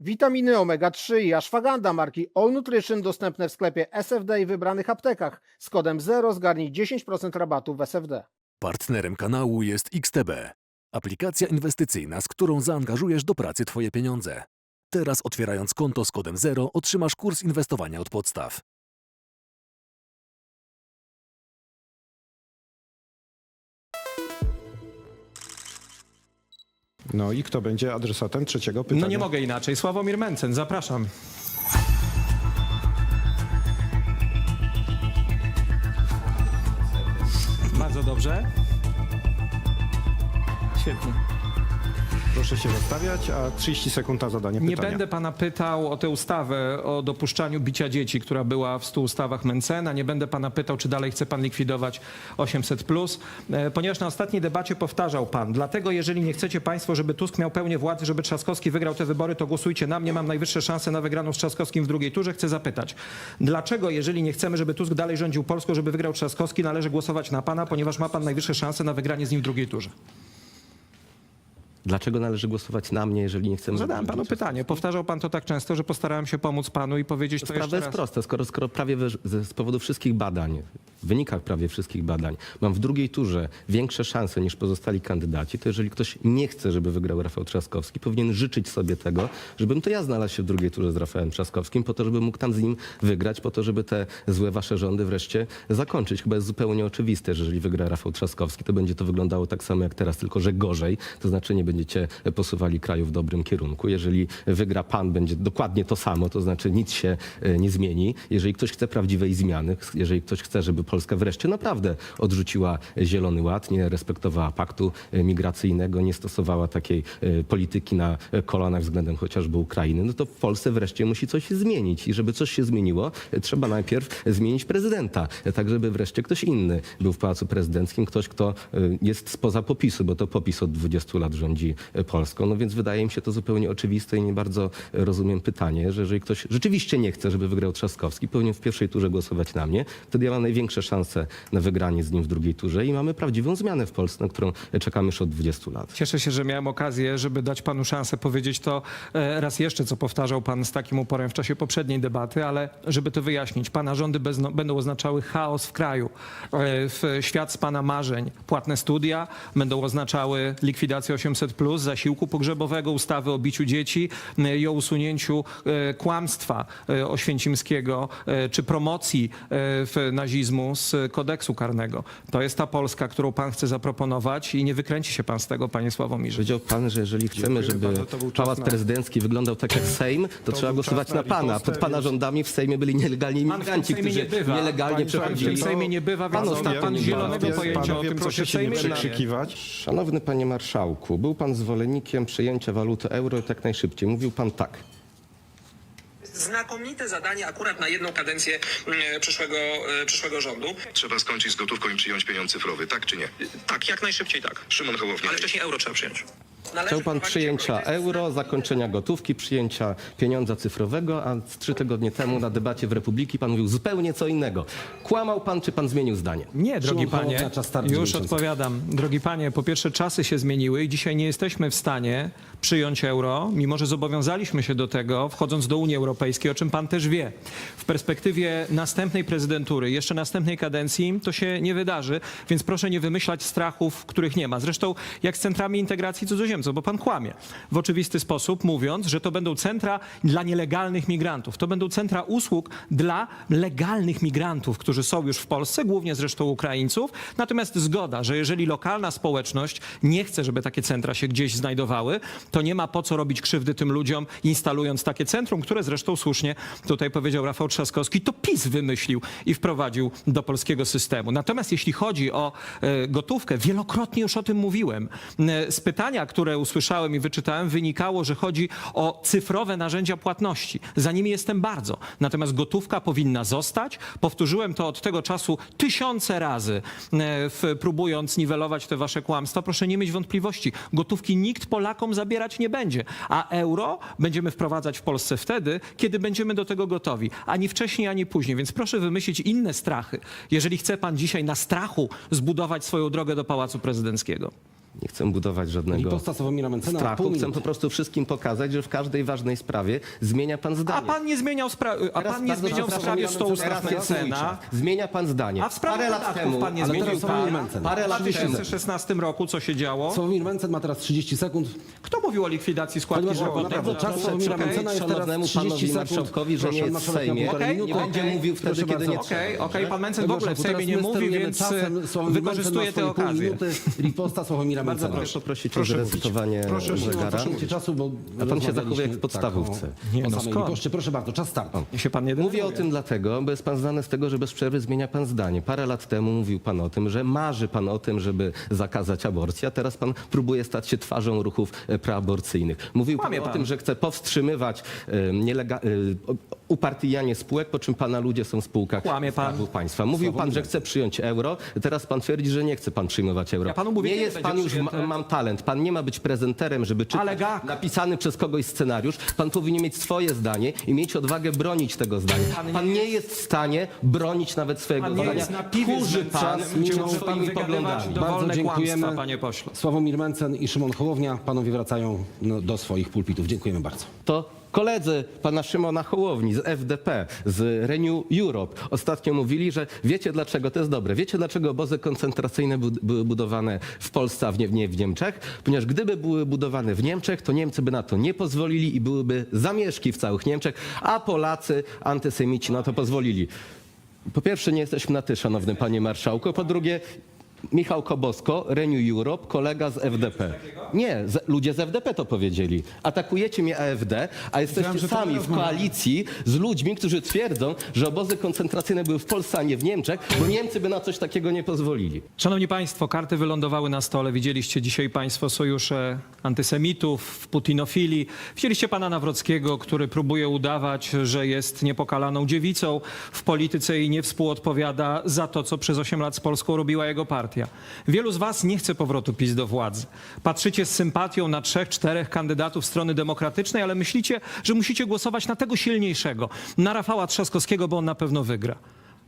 Witaminy omega-3 i ashwagandha marki All Nutrition dostępne w sklepie SFD i wybranych aptekach. Z kodem 0 zgarnij 10% rabatu w SFD. Partnerem kanału jest XTB, aplikacja inwestycyjna, z którą zaangażujesz do pracy Twoje pieniądze. Teraz otwierając konto z kodem 0 otrzymasz kurs inwestowania od podstaw. No i kto będzie adresatem trzeciego pytania? No nie mogę inaczej. Sławomir Mencen, zapraszam. Bardzo dobrze. Świetnie. Proszę się zastawiać, a 30 sekund na zadanie Nie pytania. będę pana pytał o tę ustawę o dopuszczaniu bicia dzieci, która była w 100 ustawach Mencena. Nie będę pana pytał, czy dalej chce pan likwidować 800, e, ponieważ na ostatniej debacie powtarzał pan. Dlatego, jeżeli nie chcecie państwo, żeby Tusk miał pełnię władzy, żeby Trzaskowski wygrał te wybory, to głosujcie na mnie. Mam najwyższe szanse na wygraną z Trzaskowskim w drugiej turze. Chcę zapytać, dlaczego, jeżeli nie chcemy, żeby Tusk dalej rządził Polską, żeby wygrał Trzaskowski, należy głosować na pana, ponieważ ma pan najwyższe szanse na wygranie z nim w drugiej turze? Dlaczego należy głosować na mnie, jeżeli nie chcemy... Zadałem żeby- panu pytanie. Powtarzał pan to tak często, że postarałem się pomóc panu i powiedzieć to Sprawa jeszcze jest raz. prosta. Skoro, skoro prawie we, z powodu wszystkich badań, w wynikach prawie wszystkich badań, mam w drugiej turze większe szanse niż pozostali kandydaci, to jeżeli ktoś nie chce, żeby wygrał Rafał Trzaskowski, powinien życzyć sobie tego, żebym to ja znalazł się w drugiej turze z Rafałem Trzaskowskim, po to, żeby mógł tam z nim wygrać, po to, żeby te złe wasze rządy wreszcie zakończyć. Chyba jest zupełnie oczywiste, że jeżeli wygra Rafał Trzaskowski, to będzie to wyglądało tak samo jak teraz, tylko że gorzej. To znaczy nie będziecie posuwali kraju w dobrym kierunku. Jeżeli wygra pan, będzie dokładnie to samo, to znaczy nic się e, nie zmieni. Jeżeli ktoś chce prawdziwej zmiany, jeżeli ktoś chce, żeby Polska wreszcie naprawdę odrzuciła Zielony Ład, nie respektowała paktu e, migracyjnego, nie stosowała takiej e, polityki na kolanach względem chociażby Ukrainy, no to w Polsce wreszcie musi coś się zmienić. I żeby coś się zmieniło, trzeba najpierw zmienić prezydenta, tak żeby wreszcie ktoś inny był w Pałacu Prezydenckim, ktoś, kto jest spoza popisu, bo to popis od 20 lat rządzi e, Polską. No więc wydaje mi się to zupełnie oczywiste i nie bardzo e, rozumiem pytanie, że jeżeli ktoś rzeczywiście nie chce, żeby wygrał Trzaskowski, powinien w pierwszej turze głosować na mnie. Wtedy ja mam największe szanse na wygranie z nim w drugiej turze i mamy prawdziwą zmianę w Polsce, na którą czekamy już od 20 lat. Cieszę się, że miałem okazję, żeby dać panu szansę powiedzieć to e, raz jeszcze, co powtarzał pan z takim uporem w czasie poprzedniej debaty, ale żeby to wyjaśnić, pana rządy będą oznaczały chaos w kraju, e, w świat z pana marzeń, płatne studia, będą oznaczały likwidację 800+, zasiłku pogrzebowego, ustawy o biciu dzieci e, i o usunięciu e, kłamstwa e, oświęcimskiego czy promocji w nazizmu z kodeksu karnego. To jest ta Polska, którą pan chce zaproponować i nie wykręci się pan z tego, panie Sławomirze. Powiedział pan, że jeżeli chcemy, żeby bardzo. To pałac na- prezydencki wyglądał tak jak Sejm, to, trzeba był głosować na na pana. Pod pana rządami w Sejmie byli nielegalni Pan imigranci, którzy nie bywa. nielegalnie Panie przechodzili. W Sejmie nie bywa, Pan więc pan nie zielonego pojęcia o tym, co się proszę w się nie Sejmie dzieje. przekrzykiwać. Szanowny panie marszałku, był pan zwolennikiem przyjęcia waluty euro tak najszybciej. Mówił pan tak. znakomite zadanie akurat na jedną kadencję mm, przyszłego, e, przyszłego rządu. Trzeba skończyć z gotówką i przyjąć pieniądz cyfrowy, tak czy nie? Tak, jak najszybciej tak. Szymon Hołownia. Ale wcześniej euro trzeba przyjąć. Chciał pan przyjęcia euro, zakończenia gotówki, przyjęcia pieniądza cyfrowego, a z trzy tygodnie temu na debacie w Republiki pan mówił zupełnie co innego. Kłamał pan, czy pan zmienił zdanie? Nie, drogi Szymon panie, Hołownia, czas startu już odpowiadam. Drogi panie, po pierwsze czasy się zmieniły i dzisiaj nie jesteśmy w stanie przyjąć euro, mimo że zobowiązaliśmy się do tego, wchodząc do Unii Europejskiej, o czym pan też wie. W perspektywie następnej prezydentury, jeszcze następnej kadencji, to się nie wydarzy, więc proszę nie wymyślać strachów, których nie ma. Zresztą jak z centrami integracji cudzoziemców, bo pan kłamie w oczywisty sposób, mówiąc, że to będą centra dla nielegalnych migrantów. To będą centra usług dla legalnych migrantów, którzy są już w Polsce, głównie zresztą Ukraińców. Natomiast zgoda, że jeżeli lokalna społeczność nie chce, żeby takie centra się gdzieś znajdowały, to nie ma po co robić krzywdy tym ludziom, instalując takie centrum, które zresztą słusznie tutaj powiedział Rafał Trzaskowski, to PiS wymyślił i wprowadził do polskiego systemu. Natomiast jeśli chodzi o e, gotówkę, wielokrotnie już o tym mówiłem. E, Z pytania, które usłyszałem i wyczytałem, wynikało, że chodzi o cyfrowe narzędzia płatności. Za nimi jestem bardzo. Natomiast gotówka powinna zostać. Powtórzyłem to od tego czasu tysiące razy, e, w, próbując niwelować te wasze kłamstwa. Proszę nie mieć wątpliwości. Gotówki nikt Polakom zabierać nie będzie. A euro będziemy wprowadzać w Polsce wtedy, kiedy będziemy do tego gotowi. Ani wcześniej, ani później. Więc proszę wymyślić inne strachy, jeżeli chce pan dzisiaj na strachu zbudować swoją drogę do Pałacu Prezydenckiego. Nie chcę budować żadnego Riposta Sławomira Mencena, pół strachu. Chcę minuty. po prostu wszystkim pokazać, że w każdej ważnej sprawie zmienia pan zdanie. A pan nie zmieniał, spra- a Teraz pan nie bardzo zmieniał w sprawie ja 100 teraz jest Mencena. czas. Zmienia pan zdanie. A w sprawie Parę lat podatków temu, pan nie ale zmienił. teraz Sławomir pan. Mencen. Parę W lat temu. 2016 roku co się działo? Sławomir Mencen ma teraz 30 sekund. Kto mówił o likwidacji składki Panie marszałku, zdrowotnej? naprawdę, czas Proszę Sławomira przypomnieć Mencena jest teraz szanownemu 30 panowi sekund. marszałkowi, że Proszę, nie jest w marszałek ma Sejmie. półtorej Okej, minuty. Nie będzie okej. mówił wtedy, Proszę kiedy bardzo. nie Okej, trzeba. okej, pan Mencen w ogóle w Sejmie nie mówi, więc czasem. Sławomir wykorzystuje tę okazję. minuty. Riposta Sławomira Bardzo proszę. Poprosić o Proszę zresetowanie Proszę, zegara. proszę czasu, bo A pan się zachowuje jak w podstawówce. Tak, Nie, o, no o samej skąd? Proszę bardzo, czas start. Niech się pan nie Mówię o denerwuje. tym dlatego, bo jest pan znany z tego, że bez przerwy zmienia pan zdanie. Parę lat temu mówił pan o tym, że marzy pan o tym, żeby zakazać aborcji, a teraz pan próbuje stać się twarzą ruchów e, preaborcyjnych. Mówił pan Kłamie o pan. tym, że chce powstrzymywać e, nielega- e, o- upartyjanie spółek, po czym pana ludzie są w spółkach Kłamie pan. Skarbu Państwa. Mówił pan, że chce przyjąć euro, teraz pan twierdzi, że nie chce pan przyjmować euro. Ja panu mówię, nie kiedy jest będzie pan już, przyjęte. ma, mam talent, pan nie ma być prezenterem, żeby czytać Ale gak. napisany przez kogoś scenariusz. Pan powinien mieć swoje zdanie i mieć odwagę bronić tego zdania. Pan Pan, nie nie jest w stanie bronić nawet swojego Pan nie zdania. jest na piwie Kurzy pan zmęczonym, gdzie może pan swoimi wygadywać poglądami. do- Bardzo dziękujemy. kłamstwa, panie pośle. Sławomir Mencen i Szymon Hołownia. Panowie wracają no, do swoich pulpitów. Dziękujemy bardzo. To koledzy pana Szymona Hołowni z FDP, z Renew Europe ostatnio mówili, że wiecie dlaczego to jest dobre. Wiecie dlaczego obozy koncentracyjne były budowane w Polsce, a nie, nie w Niemczech? Ponieważ gdyby były budowane w Niemczech, to Niemcy by na to nie pozwolili i byłyby zamieszki w całych Niemczech, a Polacy, antysemici na to pozwolili. Po pierwsze, nie jesteśmy na ty, szanowny panie marszałku. Po drugie, Michał Kobosko, Renew Europe, kolega z FDP. Nie, z, ludzie z FDP to powiedzieli. Atakujecie mnie AfD, a jesteście że to sami w koalicji z ludźmi, którzy twierdzą, że obozy koncentracyjne były w Polsce, a nie w Niemczech, bo Niemcy by na coś takiego nie pozwolili. Szanowni Państwo, karty wylądowały na stole. Widzieliście dzisiaj Państwo sojusze antysemitów, putinofili. Widzieliście pana Nawrockiego, który próbuje udawać, że jest niepokalaną dziewicą w polityce i nie współodpowiada za to, co przez 8 lat z Polską robiła jego partia. Wielu z Was nie chce powrotu PiS do władzy. Patrzycie z sympatią na trzech, czterech kandydatów strony demokratycznej, ale myślicie, że musicie głosować na tego silniejszego, na Rafała Trzaskowskiego, bo on na pewno wygra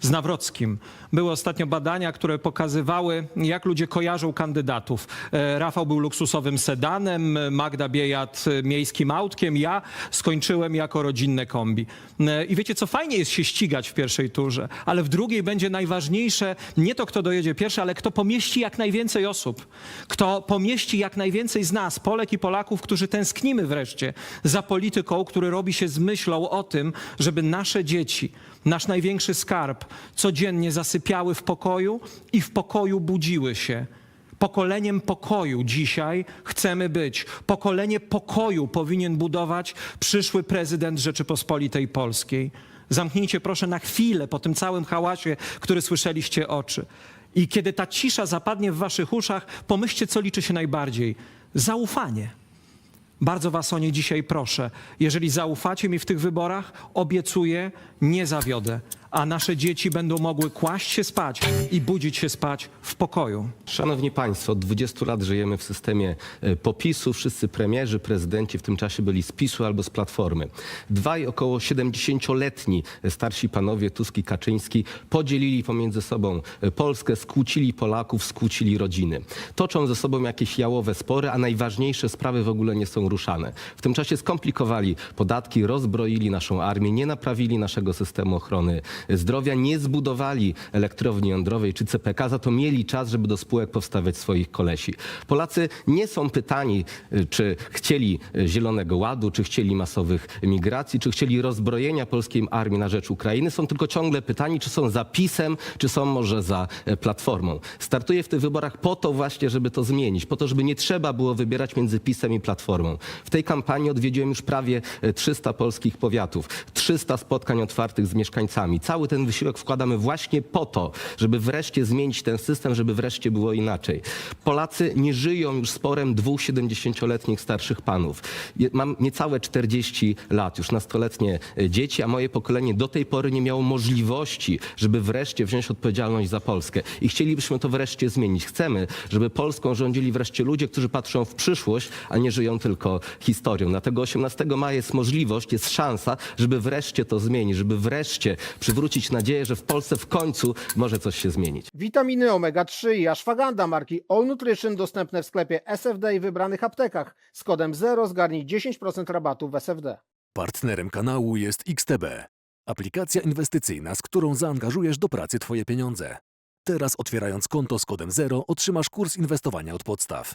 z Nawrockim. Były ostatnio badania, które pokazywały, jak ludzie kojarzą kandydatów. E, Rafał był luksusowym sedanem, Magda Biejat miejskim autkiem, ja skończyłem jako rodzinne kombi. E, I wiecie co, fajnie jest się ścigać w pierwszej turze, ale w drugiej będzie najważniejsze nie to, kto dojedzie pierwszy, ale kto pomieści jak najwięcej osób. Kto pomieści jak najwięcej z nas, Polek i Polaków, którzy tęsknimy wreszcie za polityką, który robi się z myślą o tym, żeby nasze dzieci, nasz największy skarb, codziennie zasypiały w pokoju i w pokoju budziły się. Pokoleniem pokoju dzisiaj chcemy być. Pokolenie pokoju powinien budować przyszły prezydent Rzeczypospolitej Polskiej. Zamknijcie proszę na chwilę po tym całym hałasie, który słyszeliście oczy. I kiedy ta cisza zapadnie w waszych uszach, pomyślcie, co liczy się najbardziej. Zaufanie. Bardzo Was o nie dzisiaj proszę. Jeżeli zaufacie mi w tych wyborach, obiecuję, nie zawiodę, a nasze dzieci będą mogły kłaść się spać i budzić się spać w pokoju. Szanowni Państwo, od 20 lat żyjemy w systemie e, popisu. Wszyscy premierzy, prezydenci w tym czasie byli z PiSu albo z Platformy. Dwaj około 70-letni starsi panowie, Tusk i Kaczyński, podzielili pomiędzy sobą e, Polskę, skłócili Polaków, skłócili rodziny. Toczą ze sobą jakieś jałowe spory, a najważniejsze sprawy w ogóle nie są ruszane. W tym czasie skomplikowali podatki, rozbroili naszą armię, nie naprawili naszego systemu ochrony zdrowia, nie zbudowali elektrowni jądrowej czy CPK, za to mieli czas, żeby do spółek powstawiać swoich kolesi. Polacy nie są pytani, y, czy chcieli y, Zielonego Ładu, czy chcieli masowych migracji, czy chcieli rozbrojenia polskiej armii na rzecz Ukrainy. Są tylko ciągle pytani, czy są za PiSem, czy są może za e, Platformą. Startuję w tych wyborach po to właśnie, żeby to zmienić, po to, żeby nie trzeba było wybierać między PiSem i Platformą. W tej kampanii odwiedziłem już prawie e, 300 polskich powiatów, 300 spotkań otwartych z mieszkańcami. Cały ten wysiłek wkładamy właśnie po to, żeby wreszcie zmienić ten system, żeby wreszcie było inaczej. Polacy nie żyją już sporem dwóch 70-letnich starszych panów. Mam niecałe 40 lat, już nastoletnie e, dzieci, a moje pokolenie do tej pory nie miało możliwości, żeby wreszcie wziąć odpowiedzialność za Polskę. I chcielibyśmy to wreszcie zmienić. Chcemy, żeby Polską rządzili wreszcie ludzie, którzy patrzą w przyszłość, a nie żyją tylko historią. Dlatego 18 maja jest możliwość, jest szansa, żeby wreszcie to zmienić, żeby wreszcie przy zwrócić nadzieję, że w Polsce w końcu może coś się zmienić. Witaminy omega-3 i ashwagandha marki All Nutrition dostępne w sklepie SFD i wybranych aptekach. Z kodem 0 zgarnij 10% rabatu w SFD. Partnerem kanału jest XTB, aplikacja inwestycyjna, z którą zaangażujesz do pracy Twoje pieniądze. Teraz otwierając konto z kodem 0 otrzymasz kurs inwestowania od podstaw.